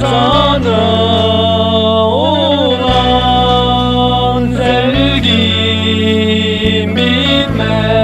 Sana olan sevgim bitmez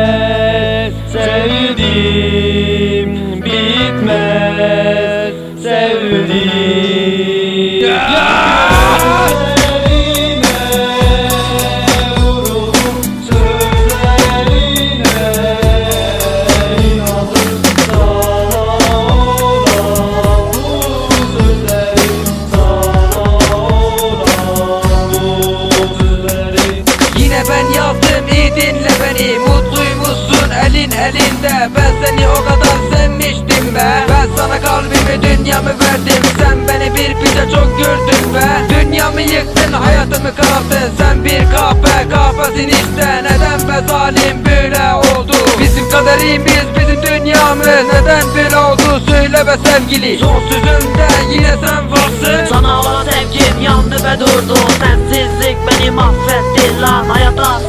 yaptım iyi dinle beni Mutluymuşsun elin elinde. Ben seni o kadar sevmiştim be. Ben sana kalbimi dünyamı verdim. Sen beni bir pide çok gördün be. Dünyamı yıktın hayatımı kararttın Sen bir kahpe kahpesin işte Neden be zalim böyle oldu? Bizim kaderimiz bizim dünyamız. Neden böyle oldu? Söyle be sevgili. Son sözümde yine sen varsın. Sana olan sevgim yandı ve durdu. Sensizlik beni mahvetti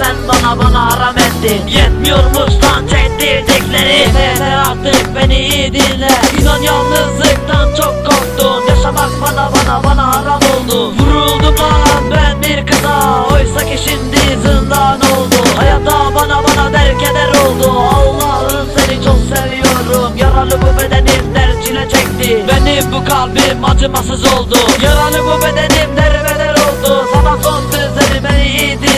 sen bana bana haram ettin. Yetmiyormuş lan çektirdikleri. Yeter artık beni iyi dinle. İnan yalnızlıktan çok korktum. Yaşamak bana bana bana haram oldu. Vuruldum lan ben bir kıza. Oysa ki şimdi zindan oldu. Hayata bana bana derkeder oldu. Allah'ım seni çok seviyorum. Yaralı bu bedenim der çile çekti. Benim bu kalbim acımasız oldu. Yaralı bu bedenim derbeder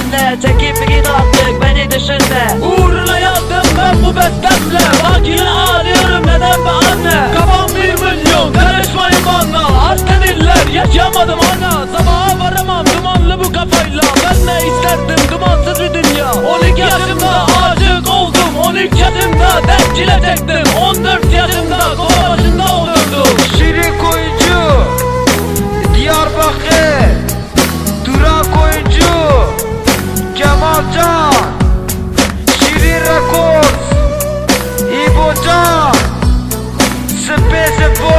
dinle Çekip git artık beni düşünme. Uğruna yazdım ben bu bestemle Cerveja boa